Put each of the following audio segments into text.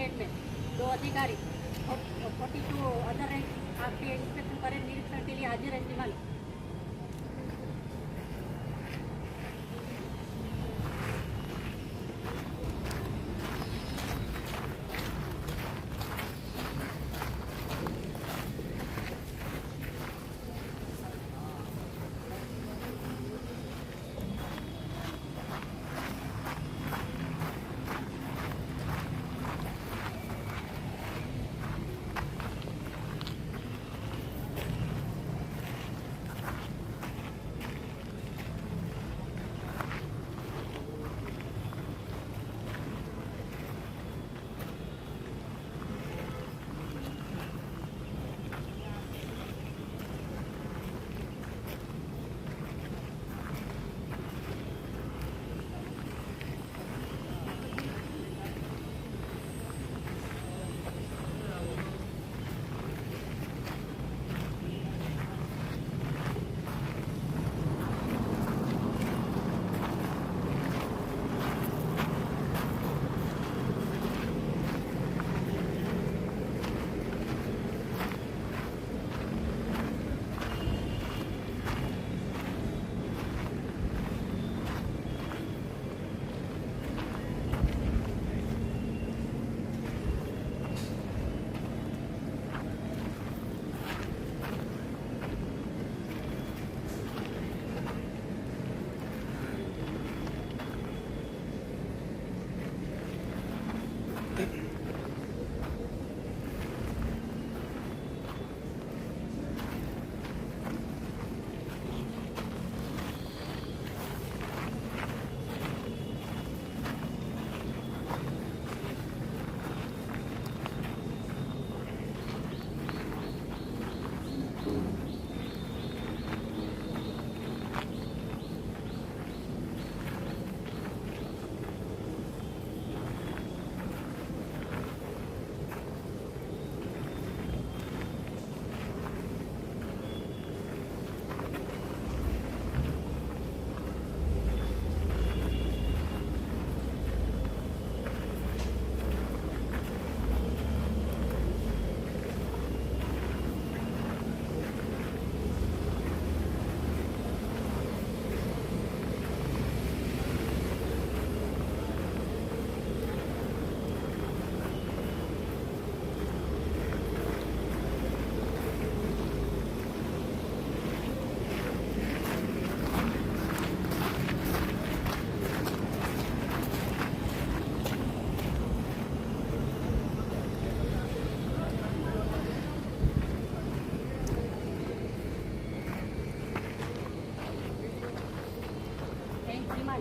श्रीमान inspection parade में दो अधिकारी फोर्टी टू अदर रैंक आपके इंस्पेक्शन परेड निरीक्षण के लिए हाजिर है श्रीमान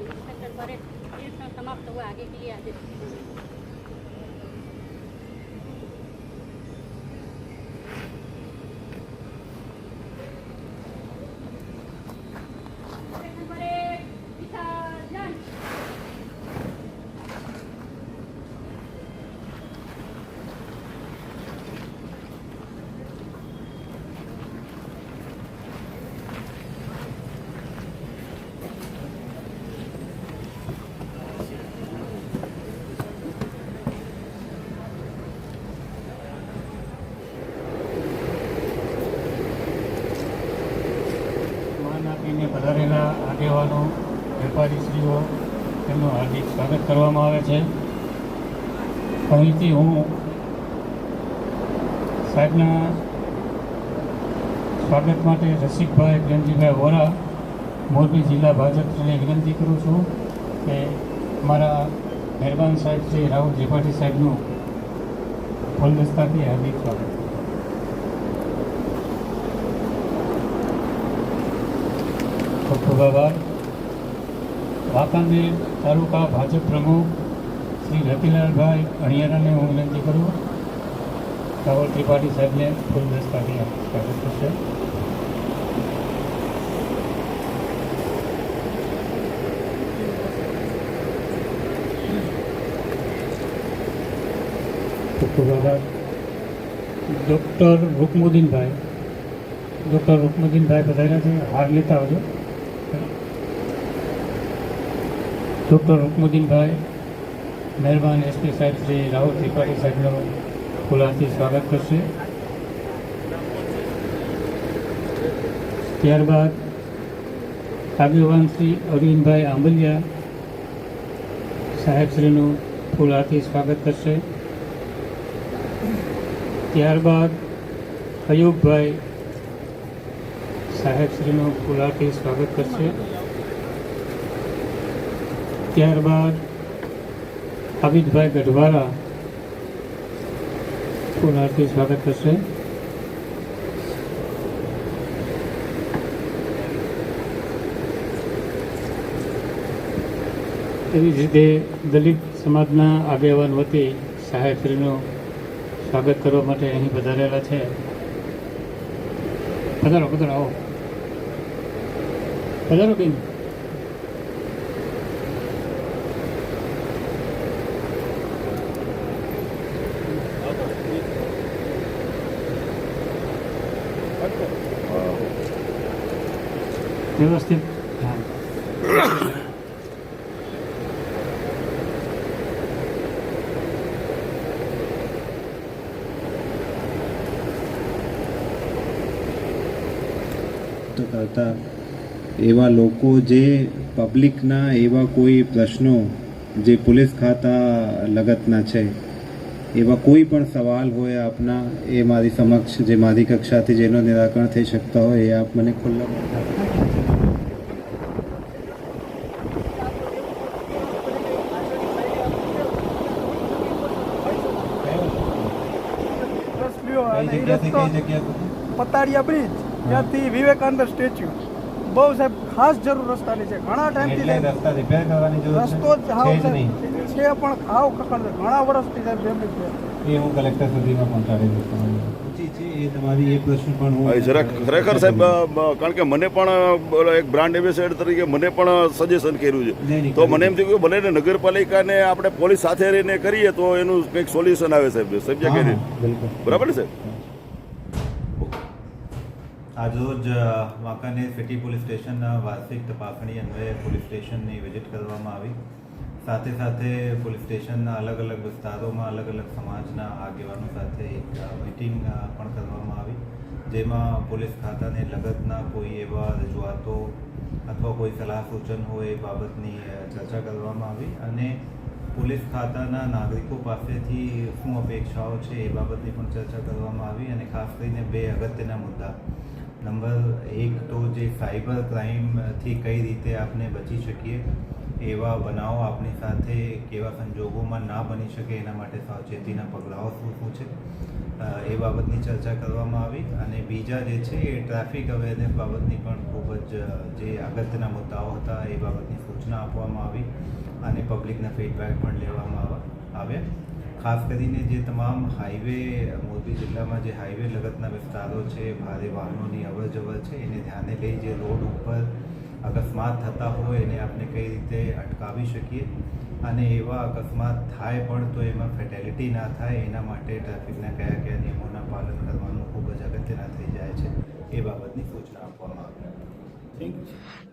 इंस्पेक्टर परेड निरीक्षण समाप्त हुआ आगे के लिए आदेश આપીને પધારેલા આગેવાનો, વેપારીશ્રીઓ, તેમનું હાર્દિક સ્વાગત કરવામાં આવે છે. અહીંથી હું સાહેબના સ્વાગત માટે રસિકભાઈ પ્રેમજીભાઈ વોરા, મોરબી જિલ્લા ભાજપને વિનંતી કરું છું કે મારા મહેરબાન સાહેબ શ્રી રાહુલ ત્રિપાઠી સાહેબનું ફૂલદસ્તાથી હાર્દિક સ્વાગત. આભાર વાંકાનેર તાલુકા ભાજપ પ્રમુખ શ્રી રતિલાલભાઈ અણિયારાને હું વિનંતી કરું રાહુલ ત્રિપાઠી સાહેબને ફૂલ દસ્તાથી સ્વાગત કરશે. ડૉક્ટર રૂકમુદ્દીનભાઈ ડૉક્ટર રૂકમુદ્દીનભાઈ બધાને હાર લેતા આવજો. ડૉક્ટર હુકમુદ્દીનભાઈ મહેરબાન એસપી સાહેબ શ્રી રાહુલ ત્રિપાઠી સાહેબનું ફૂલહારથી સ્વાગત કરશે. ત્યારબાદ આગેવાન શ્રી અરવિંદભાઈ આંબલિયા સાહેબશ્રીનું ફૂલહારથી સ્વાગત કરશે. ત્યારબાદ અયુબભાઈ સાહેબશ્રીનું ફૂલહારથી સ્વાગત કરશે. ત્યારબાદ અમિતભાઈ ગઢવાલા ફૂલહારથી સ્વાગત કરશે. એવી જ રીતે દલિત સમાજના આગેવાન વતી સાહેબશ્રીનું સ્વાગત કરવા માટે અહીં પધારેલા છે. પધારો પધારો, આવો. પધારો બેન વ્યવસ્થિત હા તો કરતા એવા લોકો જે પબ્લિકના એવા કોઈ પ્રશ્નો જે પોલીસ ખાતા લગતના છે એવા કોઈ પણ સવાલ હોય આપના એ મારી સમક્ષ જે મારી કક્ષાથી જેનો નિરાકરણ થઈ શકતા હોય એ આપ મને ખુલ્લા પતાડિયા બ્રિજ ત્યાંથી વિવેકાનંદ સ્ટેચ્યુ. બહુ સાહેબ ખાસ જરૂર રસ્તાની છે. ઘણા ટાઈમથી રસ્તા રિપેર કરવાની રસ્તો જ હાવ છે પણ હાવ કખણ છે. ઘણા વર્ષથી સાહેબ ફેમિલી છે. એ હું કલેક્ટર સુધીમાં પહોંચાડી દઈશ છે. એ તમારી એ પ્રશ્ન પણ હું હા, જરા ખરેખર સાહેબ કારણ કે મને પણ એક બ્રાન્ડ એમ્બેસેડર તરીકે મને પણ સજેશન કર્યું છે. તો મને એમ થયું કે ભલે ને નગરપાલિકાને આપણે પોલીસ સાથે રહીને કરીએ તો એનું કંઈક સોલ્યુશન આવે સાહેબ. સમજ્યા કે બરાબર ને સાહેબ? આજરોજ વાંકાનેર સિટી પોલીસ સ્ટેશનના વાર્ષિક તપાસણી અન્વયે પોલીસ સ્ટેશનની વિઝિટ કરવામાં આવી. સાથે સાથે પોલીસ સ્ટેશનના અલગ અલગ વિસ્તારોમાં અલગ અલગ સમાજના આગેવાનો સાથે એક મિટિંગ પણ કરવામાં આવી, જેમાં પોલીસ ખાતાને લગતના કોઈ એવા રજૂઆતો અથવા કોઈ સલાહ સૂચન હોય એ બાબતની ચર્ચા કરવામાં આવી અને પોલીસ ખાતાના નાગરિકો પાસેથી શું અપેક્ષાઓ છે એ બાબતની પણ ચર્ચા કરવામાં આવી અને ખાસ કરીને બે અગત્યના મુદ્દા. નંબર એક તો જે સાયબર ક્રાઇમથી કઈ રીતે આપણે બચી શકીએ, એવા બનાવો આપણી સાથે કેવા સંજોગોમાં ના બની શકે એના માટે સાવચેતીના પગલાઓ શું શું છે એ બાબતની ચર્ચા કરવામાં આવી. અને બીજા જે છે એ ટ્રાફિક અવેરનેસ બાબતની પણ ખૂબ જ જે અગત્યના મુદ્દાઓ હતા એ બાબતની સૂચના આપવામાં આવી અને પબ્લિકના ફીડબેક પણ લેવામાં આવા, આવ્યા. ખાસ કરીને જે તમામ હાઈવે મોરબી જિલ્લામાં જે હાઈવે લગતના વિસ્તારો છે, ભારે વાહનોની અવર જવર છે, એને ધ્યાને લઈ જે રોડ ઉપર અકસ્માત થતા હોય એને આપણે કઈ રીતે અટકાવી શકીએ? અને એવા અકસ્માત થાય પણ તો એમાં ફેટેલિટી ના થાય, એના માટે ટ્રાફિકના કયા કયા નિયમોના પાલન કરવાનું ખૂબ જ અગત્યના થઈ જાય છે. એ બાબતની સૂચના આપવામાં આવી. Thank you